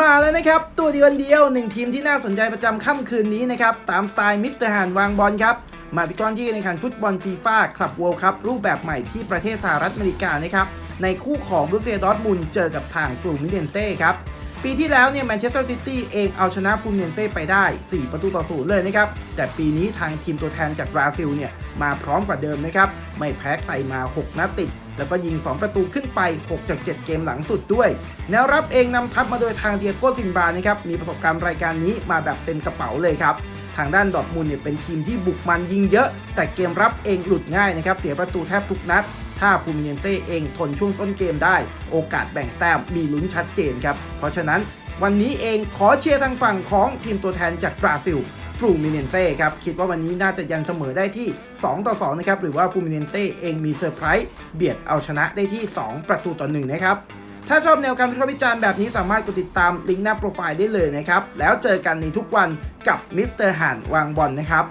มาแล้วนะครับ ตัวเดียวเดียวหนึ่งทีมที่น่าสนใจประจำค่ำคืนนี้นะครับ ตามสไตล์มิสเตอร์ฮานวางบอลครับ มาพิกรที่ในการฟุตบอลฟีฟ่าคลับเวิลด์ครับรูปแบบใหม่ที่ประเทศสหรัฐอเมริกานะครับ ในคู่ของบรูเซียดอร์ทมุนเจอกับทางฟลูมิเนนเซ่ครับ ปีที่แล้วเนี่ยแมนเชสเตอร์ซิตี้เองเอาชนะฟูมิเนนเซ่ไปได้ 4 ประตูต่อศูนย์เลยนะครับ แต่ปีนี้ทางทีมตัวแทนจากบราซิลเนี่ยมาพร้อมกว่าเดิมนะครับไม่แพ้ใครมา 6นัดติด แล้วก็ยิง 2 ประตูขึ้นไป 6 จาก 7 เกมหลังสุดด้วย แนวรับเองนำทัพมาโดยทางเดียโก้ซินบานะครับ มีประสบการณ์รายการนี้มาแบบเต็มกระเป๋าเลยครับ ทางด้านดอทมุนเนี่ยเป็นทีมที่บุกมันยิงเยอะ แต่เกมรับเองหลุดง่ายนะครับ เสียประตูแทบทุกนัด ถ้าฟูมิเนเซ่เองทนช่วงต้นเกมได้ โอกาสแบ่งแต้มมีลุ้นชัดเจนครับ เพราะฉะนั้นวันนี้เองขอเชียร์ทางฝั่งของทีมตัวแทนจากบราซิล ลูมิเนนเซ่ครับคิดว่าวันนี้น่าจะยันเสมอได้ที่ 2 ต่อ 2 นะครับ หรือว่าฟูมิเนนเซ่เองมีเซอร์ไพรส์เบียดเอาชนะได้ที่ 2 ประตูต่อ1นะครับถ้าชอบแนวการวิเคราะห์วิจารณ์แบบนี้สามารถกดติดตามลิงก์หน้าโปรไฟล์ได้เลยนะครับ แล้วเจอกันในทุกวันกับมิสเตอร์ห่านวางบอลนะครับ